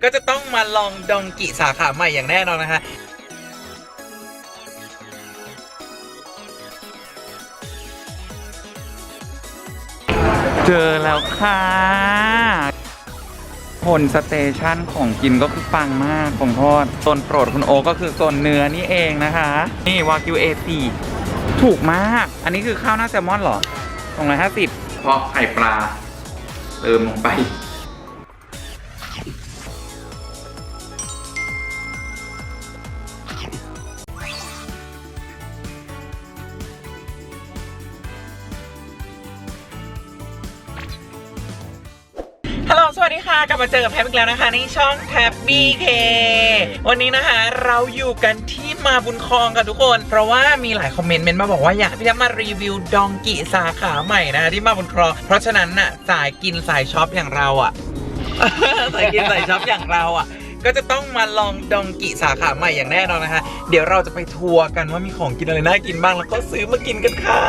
ก็จะต้องมาลองดองกิสาขาใหม่อย่างแน่นอนนะคะเจอแล้วค่ะพลสเตชันของกินก็คือปังมากของทอดโซนโปรดคุณโอก็คือโซนเนื้อนี่เองนะคะ นี่วากิวเอซีถูกมาก อันนี้คือข้าวหน้าแซลมอนเหรอตรงไหนห้าสิบพอไข่ปลาเติมลงไป กลับมาเจอกับแพทอีกแล้วนะคะ ในช่องแท็บบีเควันนี้นะคะ เราอยู่กันที่มาบุญครองกันทุกคน เพราะว่ามีหลายคอมเมนต์เมนมาบอกว่าอยากพี่แท็บมารีวิวดองกิสาขาใหม่นะคะที่มาบุญครอง เพราะฉะนั้นน่ะสายกินสายช็อปอย่างเราอะ สายกินสายช็อปอย่างเราอะ ก็จะต้องมาลองดองกิสาขาใหม่อย่างแน่นอนนะคะ เดี๋ยวเราจะไปทัวร์กันว่ามีของกินอะไรน่ากินบ้างแล้วก็ซื้อมากินกันค่ะ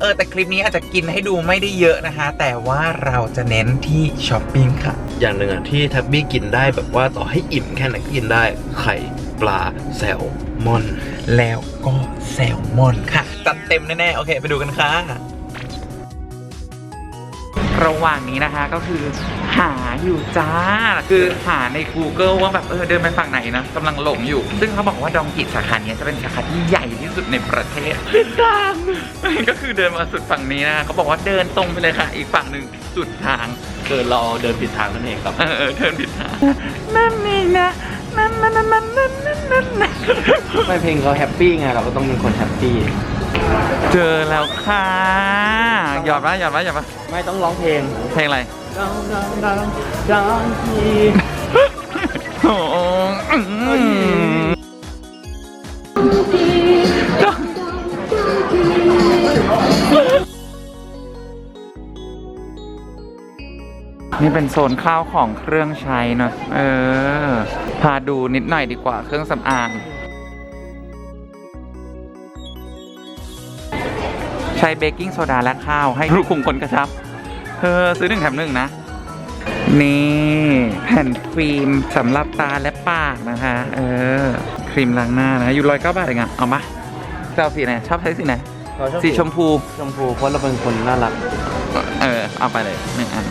เออแต่คลิปนี้อาจจะกินให้ดูไม่ได้เยอะนะคะ แต่ว่าเราจะเน้นที่ช้อปปิ้งค่ะ อย่างหนึ่งอะที่แท็บบี้กินได้แบบว่าต่อให้อิ่มแค่ไหนก็กินได้ไข่ปลาแซลมอน แล้วก็แซลมอนค่ะจัดเต็มแน่ๆโอเค ไปดูกันค่ะ ระหว่างนี้นะคะก็คือหาอยู่จ้า คือหาใน Google ว่าแบบเออเดินไปฝั่งไหนนะกำลังหลงอยู่ ซึ่งเขาบอกว่าดองกิสาขานี้จะเป็นสาขาที่ใหญ่ที่สุดในประเทศกลางก็คือเดินมาสุดฝั่งนี้นะเขาบอกว่าเดินตรงไปเลยค่ะ อีกฝั่งหนึ่งสุดทางเกิดเราเดินผิดทางนั่นเองครับเออเดินผิดทางนั่นเองนะนั่นนั่นนั่นนั่นนั่นนั่นไม่เพลงเขาแฮปปี้ไงเราก็ต้องเป็นคนแฮปปี้ เจอแล้วค่ะ หยอดปะหยอดปะหยอดปะไม่ต้องร้องเพลงเพลงอะไรดังดังดังดังทีโอ้โหอืมนี่เป็นโซนข้าวของเครื่องใช้เนอะเออ พาดูนิดหน่อยดีกว่าเครื่องสำอาง ใช้เบกกิ้งโซดาและข้าวให้รูปคุมคนกระชับ เธอซื้อหนึ่งแถมหนึ่งนะ นี่แผ่นฟิล์มสำหรับตาและปากนะคะ เออ ครีมล้างหน้านะ อยู่ร้อยเก้าบาทเองอะเอามาจะเอาสีไหน ชอบใช้สีไหนสีชมพู ชมพูเพราะเราเป็นคนน่ารัก เออ เอาไปเลยหนึ่งอัน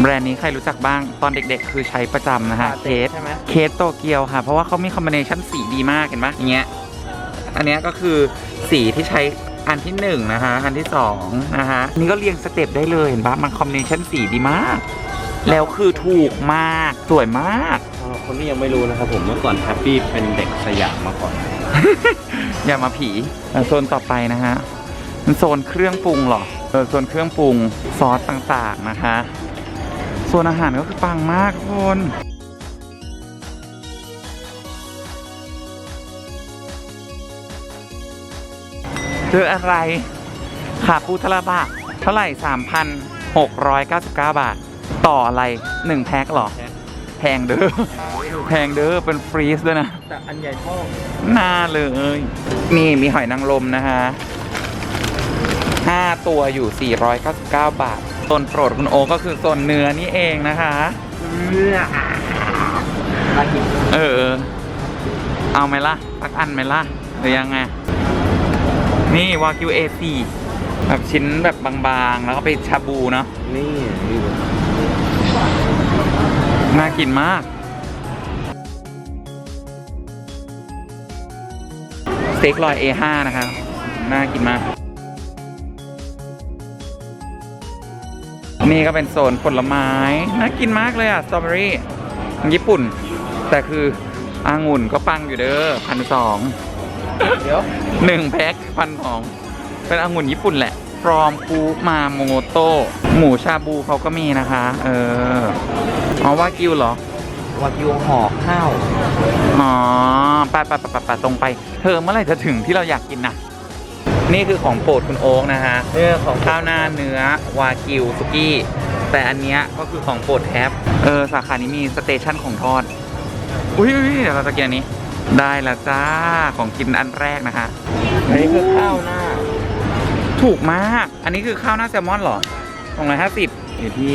แบรนด์นี้ใครรู้จักบ้าง ตอนเด็กๆ คือใช้ประจำนะฮะเคสใช่ไหมเคสโตเกียวค่ะ เพราะว่าเขามีคอมบิเนชันสีดีมากเห็นปะอย่างเงี้ย อันเนี้ยก็คือสีที่ใช้อันที่หนึ่งนะคะอันที่สองนะคะอันนี่ก็เรียงสเต็ปได้เลยเห็นปะมันคอมบิเนชันสีดีมาก แล้วคือถูกมาก สวยมากสำหรับคนที่ยังไม่รู้นะครับผมเมื่อก่อนแฮปปี้เป็นเด็กสยามมาก่อน อย่ามาผีอะโซนต่อไปนะฮะมันโซนเครื่องปรุงเหรอเออโซนเครื่องปรุงซอสต่างๆนะคะโซนอาหารก็คือปังมากทุกคน เจออะไร ขาปูทะละบะเท่าไหร่ 3,699 บาท ต่ออะไร 1 แพ็คเหรอแพ็คแพงเด้อ แพงเด้อ เป็นฟรีซด้วยนะ แต่อันใหญ่เท่าน่าเลย นี่มีหอยนางรมนะฮะ5 ตัวอยู่ 499 บาทโซนโปรดคุณโอก็คือโซนเนื้อนี่เองนะคะเนื้อน่ากินเออ เอาไหมล่ะสักอันไหมล่ะ หรือยังไง นี่วากิวเอซีแบบชิ้นแบบบางๆ แล้วก็ไปชาบูเนาะนี่น่ากินมาก สเต็กลอย A5 นะคะน่ากินมาก นี่ก็เป็นโซนผลไม้ น่ากินมากเลยอะสตรอเบอรี่ ญี่ปุ่น แต่คืออางุ่นก็ปังอยู่เด้อพันสอง เดี๋ยวหนึ่งแพ็คพันสอง เป็นองุ่นญี่ปุ่นแหละ ฟรอมคูมาโมโตหมูชาบูเขาก็มีนะคะ เอออ๋อว่ากิวเหรอ วากิวห่อข้าว อ๋อไปไปไปไปไปตรงไป เธอเมื่อไหร่จะถึงที่เราอยากกินน่ะ นี่คือของโปรดคุณโอ๊กนะฮะเนื้อของข้าวหน้าเนื้อวากิวสุกี้ แต่อันเนี้ยก็คือของโปรดแฮปเออ สาขานี้มีสเตชันของทอด อุ้ยอุ๊ยเดี๋ยวเราจะกินอันนี้ ได้แล้วจ้าของกินอันแรกนะคะอันนี้คือข้าวหน้า ถูกมาก อันนี้คือข้าวหน้าแซลมอนเหรอสองร้อยห้าสิบอยู่ที่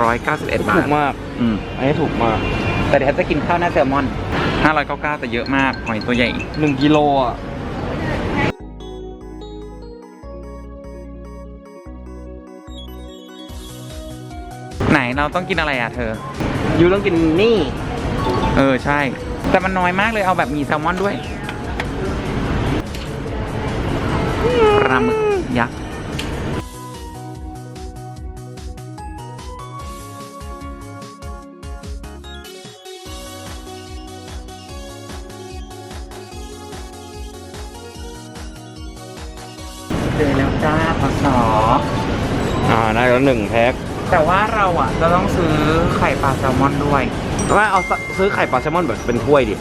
291บาถูทกมาก อืม อันนี้ถูกมาก แต่เดี๋ยวจะกินข้าวหน้าแซลมอน599แต่เยอะมากหอยตัวใหญ่หนึ่งกิโลอะไหนเราต้องกินอะไรอะเธอ ยูต้องกินนี่ เออใช่ แต่มันน้อยมากเลยเอาแบบมีแซลมอนด้วยปลาหมึกยักษ์เจอแล้วจ้าพศอ่าได้แล้วหนึ่งแพ็คแต่ว่าเราอะจะต้องซื้อไข่ปลาแซลมอนด้วย ว่าเอาซื้อไข่ปลาแซลมอนแบบเป็นถ้วยดิ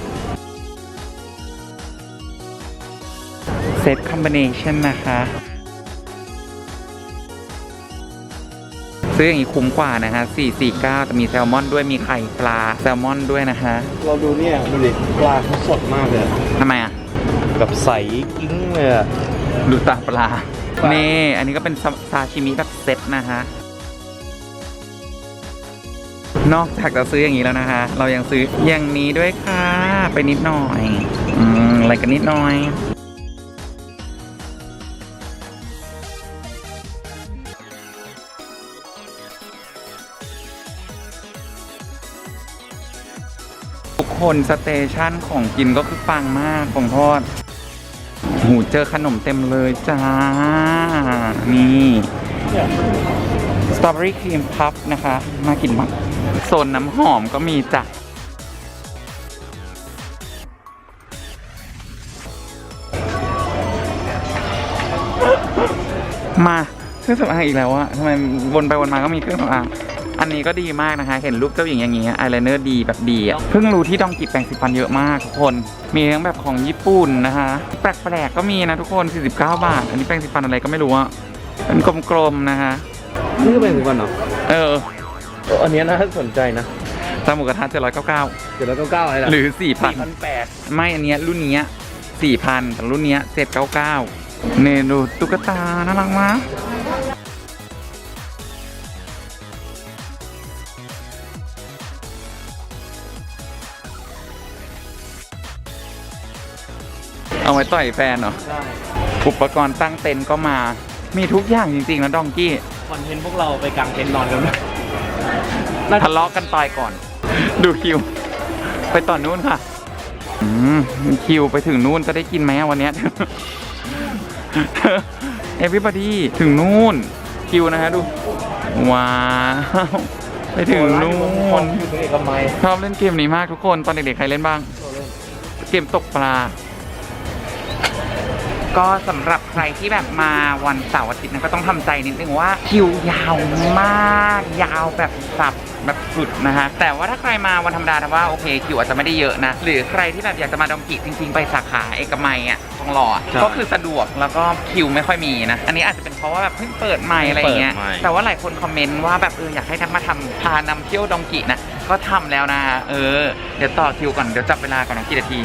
เซตคอมบิเนชันนะคะ ซื้ออย่างนี้คุ้มกว่านะฮะ 449 แต่มีแซลมอนด้วยมีไข่ปลาแซลมอนด้วยนะคะเราดูเนี่ย ดูดิปลาเขาสดมากเลยทำไมอะ แบบใสกิ้งเลยอะดูตาปลาปลานี่ อันนี้ก็เป็นซาซาชิมิแบบเซ็ตนะคะ นอกจากจะซื้ออย่างนี้แล้วนะคะ เรายังซื้ออย่างนี้ด้วยค่ะ ไปนิดหน่อยอืมอะไรกันนิดหน่อยทุกคนสเตชันของกินก็คือปังมากของทอด หูเจอขนมเต็มเลยจ้า นี่ สตรอเบอรี่ครีมพัฟนะคะ น่ากินมาก โซนน้ำหอมก็มีจ้ะมาเครื่องสำอางอีกแล้วอะทำไมวนไปวนมาก็มีเครื่องสำอางอันนี้ก็ดีมากนะคะ เห็นรูปเจ้าหญิงอย่างเงี้ยอายไลเนอร์ดีแบบดีอะเพิ่งรู้ที่ดองกิแปรงสีฟันเยอะมากทุกคน มีทั้งแบบของญี่ปุ่นนะคะ แปลกๆก็มีนะทุกคน 49 บาท อันนี้แปรงสีฟันอะไรก็ไม่รู้อะเป็นกลมๆนะคะ นี่ก็เป็นถึงวันเหรอ เออ อันเนี้ยน่าสนใจนะตามหมูกระทะ799เจ็ดร้อยเก้าเก้าอะไรล่ะหรือสี่พัน4,000แปดไม่อันเนี้ยรุ่นเนี้ย4,000แต่รุ่นเนี้ย799เนดูตุ๊กตา น่ารักมากเอาไว้ต่อยแฟนเหรอใช่อุปกรณ์ตั้งเต็นท์ก็มา มีทุกอย่างจริงๆนะดองกี้ คอนเทนต์พวกเราไปกางเต็นท์นอนกันไหม ทะเลาะกันตายก่อน ดูคิว ไปต่อนู่นค่ะอืมคิวไปถึงนู่นจะได้กินไหมอะวันเนี้ยเอวิบ o ดี้ถึงนู่นคิวนะฮะดู ว้าวไปถึงนู่นอยู่ตรงเอกมัยชอบเล่นเกมนี้มากทุกคนตอนเด็กๆใครเล่นบ้าง เกมตกปลา ก็สำหรับใครที่แบบมาวันเสาร์อาทิตย์นะก็ต้องทำใจนิดนึงว่า คิวยาวมาก ยาวแบบสับ แบบสุดนะฮะแต่ว่าถ้าใครมาวันธรรมดาแต่ว่าโอเคคิวอาจจะไม่ได้เยอะนะ หรือใครที่แบบอยากจะมาดองกิจริง ๆ ไปสาขาเอกมัยอะทองหล่ออะก็คือสะดวกแล้วก็คิวไม่ค่อยมีนะ อันนี้อาจจะเป็นเพราะว่าแบบเพิ่งเปิดใหม่อะไรอย่างเงี้ยแต่ว่าหลายคนคอมเมนต์ว่าแบบเอออยากให้ทักมาทำพานำเที่ยวดองกินะก็ทำแล้วนะเออเดี๋ยวต่อคิวก่อนเดี๋ยวจับเวลาก่อนนะกี่นาที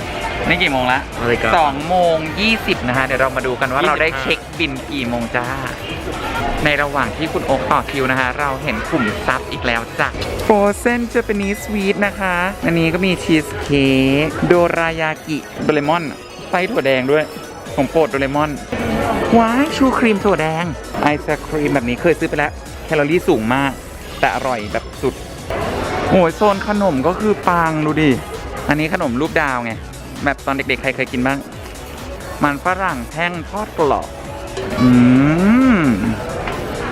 นี่กี่โมงละ นาฬิกา สองโมงยี่สิบนะฮะ เดี๋ยวเรามาดูกันว่าเราได้25 เช็คบินกี่โมงจ้า ในระหว่างที่คุณโอ๊คต่อคิวนะคะ เราเห็นกลุ่มซับอีกแล้วจ้ะโฟเซนเจแปนิสสวีทนะคะ อันนี้ก็มีชีสเค้กโดรายากิโดเรมอนไส้ถั่วแดงด้วยของโปรดโดเรมอนว้ายชูครีมถั่วแดง ไอศครีมแบบนี้เคยซื้อไปแล้ว แคลอรี่สูงมาก แต่อร่อยแบบสุดโอ้ยโซนขนมก็คือปังดูดิ อันนี้ขนมรูปดาวไง แบบตอนเด็กๆ ใครเคยกินบ้าง มันฝรั่งแท่งทอดกรอบอืม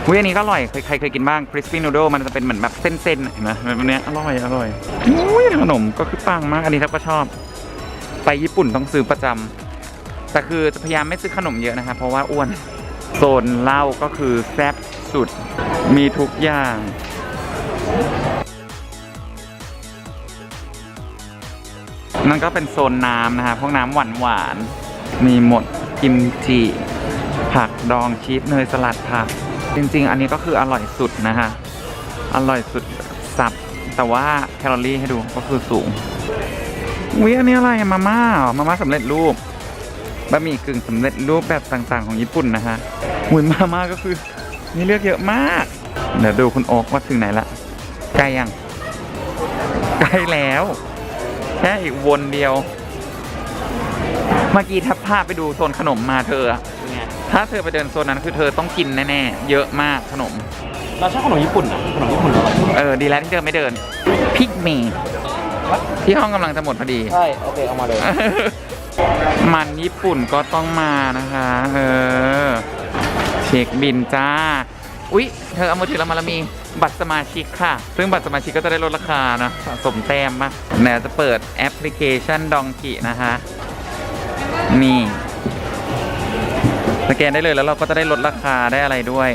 อุ้ยอันนี้ก็อร่อยเคยใครเคยกินบ้าง crispy noodle มันจะเป็นเหมือนแบบเส้นๆเห็นไหมแบบเนี้ยอร่อยอร่อยอุ้ยขนมก็คือปังมากอันนี้ทับก็ชอบ ไปญี่ปุ่นต้องซื้อประจำแต่คือจะพยายามไม่ซื้อขนมเยอะนะครับเพราะว่าอ้วนโซนเหล้าก็คือแซ่บสุดมีทุกอย่างนั่นก็เป็นโซนน้ำนะฮะพวกน้ำหวานหวานมีหมดกิมจิผักดองชีสเนยสลัดผัก จริง ๆ อันนี้ก็คืออร่อยสุดนะฮะ อร่อยสุดสับ แต่ว่าแคลอรี่ให้ดูก็คือสูงวิอันนี้อะไรมาม่าเหรอมาม่าสำเร็จรูปบะหมี่กึ่งสำเร็จรูปแบบต่างๆ ของญี่ปุ่นนะฮะหุยมาม่าก็คือมีเลือกเยอะมาก เดี๋ยวดูคุณโอ๊กว่าถึงไหนละใกล้ยังใกล้แล้ว แค่อีกวนเดียว เมื่อกี้ทับภาพไปดูโซนขนมมาเธอ ถ้าเธอไปเดินโซนนั้นคือเธอต้องกินแน่ๆ เยอะมากขนม เราชอบขนมญี่ปุ่นอะขนมญี่ปุ่นอร่อยเออ ดีแล้วที่เธอไม่เดิน พิกเมที่ห้องกำลังจะหมดพอดี ใช่ โอเค เอามาเลย มันญี่ปุ่นก็ต้องมานะคะ เออ เช็คบินจ้า อุ๊ย เธอเอามือถือเรามาแล้วมีบัตรสมาชิกค่ะ ซึ่งบัตรสมาชิกก็จะได้ลดราคานะสะสมแต้มมาเดี๋ยวจะเปิดแอปพลิเคชันดองกินะคะ นี่ สแกนได้เลยแล้วเราก็จะได้ลดราคาได้อะไรด้วย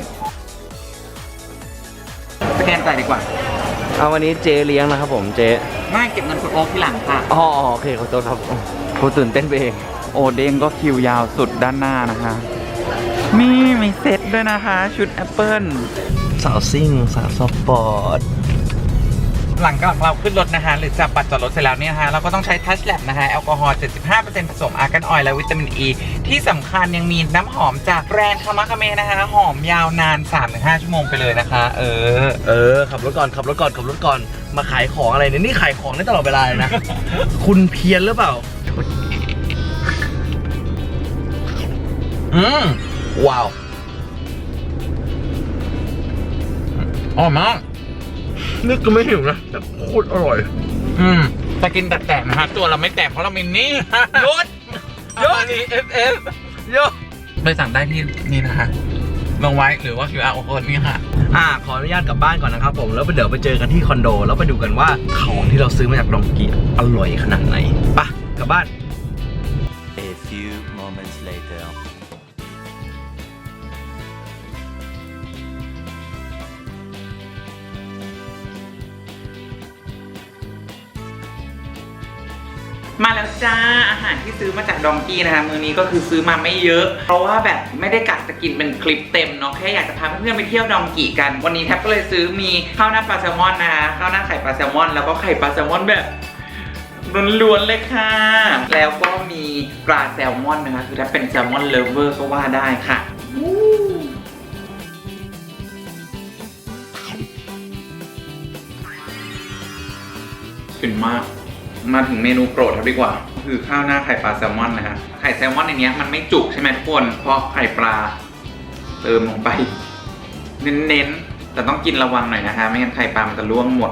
สแกนจ่ายดีกว่า เอาวันนี้เจเลี้ยงนะครับผมเจไม่เก็บเงินคุณโอ๊คที่หลังค่ะ อ๋อโอเคขอโทษครับผมตื่นเต้นไปเอง โอเด้งก็คิวยาวสุดด้านหน้านะคะมีมีเซ็ตด้วยนะคะ ชุดแอปเปิลสาวซิ่งสาวสปอร์ต หลังจากเราขึ้นรถนะคะหรือจับบัตรจอดรถเสร็จแล้วเนี่ยนะคะเราก็ต้องใช้ทัชแลบนะคะแอลกอฮอล์ 75%ผสมอาร์กันออยล์และวิตามินอ e, ีที่สำคัญยังมีน้ำหอมจากแบรนด์คามาคาเมนะคะหอมยาวนาน 3-5 ชั่วโมงไปเลยนะคะ เออ เออ ขับรถก่อนขับรถก่อนขับรถก่อนมาขายของอะไรเนี่ยนี่ขายของได้ตลอดเวลาเลยนะ คุณเพี้ยนหรือเปล่า อืมว้าวอร่อยมาก นึกก็ไม่หิวนะ แต่โคตรอร่อย อืมแต่กินแต่แตกนะคะตัวเราไม่แตกเพราะเรามีนี่หยุดหยุดนี่ FF เยอะไปสั่งได้ที่นี่นะคะลงไว้หรือว่า QR code นี่ค่ะ อ่า ขออนุญาตกลับบ้านก่อนนะครับผม แล้วเดี๋ยวไปเจอกันที่คอนโด แล้วไปดูกันว่าของที่เราซื้อมาจากดองกีอร่อยขนาดไหนไปะกลับบ้าน A few moments later. มาแล้วจ้าอาหารที่ซื้อมาจากดองกี้นะคะมือนี้ก็คือซื้อมาไม่เยอะ เพราะว่าแบบไม่ได้กะจะกินเป็นคลิปเต็มเนาะแค่อยากจะพาเพื่อนๆไปเที่ยวดองกี้กัน วันนี้แทบก็เลยซื้อมีข้าวหน้าปลาแซลมอนนะคะข้าวหน้าไข่ปลาแซลมอน แล้วก็ไข่ปลาแซลมอนแบบล้วนๆเลยค่ะ แล้วก็มีปลาแซลมอนนะคะคือถ้าเป็นแซลมอนเลเวอร์ก็ว่าได้ค่ะฟินมาก มาถึงเมนูโปรดครับดีกว่า คือข้าวหน้าไข่ปลาแซลมอนนะฮะไข่แซลมอนในนี้มันไม่จุกใช่ไหมทุกคน เพราะไข่ปลาเติมลงไป เน้นๆ แต่ต้องกินระวังหน่อยนะคะไม่งั้นไข่ปลามันจะร่วงหมด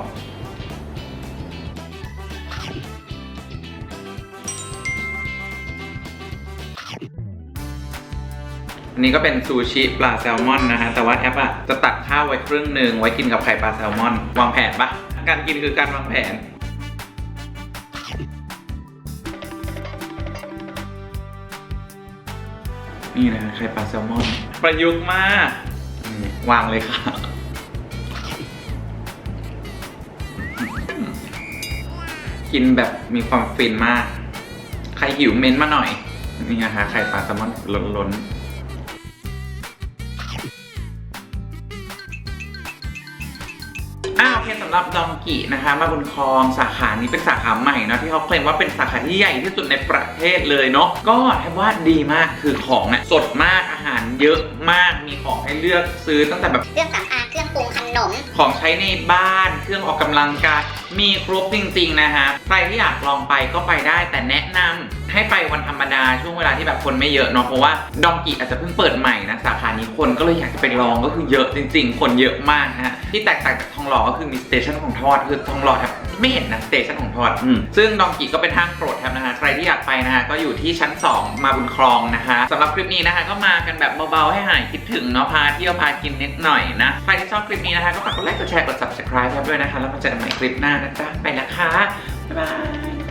อันนี้ก็เป็นซูชิปลาแซลมอนนะฮะ แต่ว่าแอปอะจะตักข้าวไว้ครึ่งหนึ่งไว้กินกับไข่ปลาแซลมอน วางแผนปะการกินคือการวางแผน นี่นะไข่ปลาแซลมอน ประยุกต์มากวางเลยค่ะ กินแบบมีความฟินมาก ใครหิวเม้นต์มาหน่อย นี่นะคะไข่ปลาแซลมอนล้นๆ จองกินะคะ มาบุญคลองสาขานี้เป็นสาขาใหม่เนาะที่เขาเคลมว่าเป็นสาขาที่ใหญ่ที่สุดในประเทศเลยเนาะก็แทบว่าดีมากคือของอะสดมากอาหาร เยอะมากมีของให้เลือกซื้อตั้งแต่แบบเครื่องสำอางเครื่องปรุงขนม ของใช้ในบ้านเครื่องออกกำลังกายมีครบจริงๆนะฮะใครที่อยากลองไปก็ไปได้แต่แนะนำให้ไปวันธรรมดาช่วงเวลาที่แบบคนไม่เยอะเนาะเพราะว่าดองกิอาจจะเพิ่งเปิดใหม่นะสาขานี้คนก็เลยอยากจะไปลองก็คือเยอะจริง ๆ คนเยอะมากนะฮะที่แตกต่างจากทองหล่อก็คือมีสเตชันของทอดคือทองหล่อแทบ ไม่เห็นนะสเตชันของทอดอืม ซึ่งดองกิก็เป็นห้างโปรดแทบนะฮะใครที่อยากไปนะฮะก็อยู่ที่ชั้น 2 มาบุญครองนะคะสำหรับคลิปนี้นะคะก็มากันแบบเบาๆให้หายคิดถึงเนาะพาเที่ยวพากินนิดหน่อยนะใครที่ชอบคลิปนี้นะคะก็ฝากกดไลค์กดแชร์กด subscribe ครับด้วยนะคะแล้วมาเจอกันใหม่คลิปหน้านะจ๊ะไปแล้วค่ะบ๊ายบาย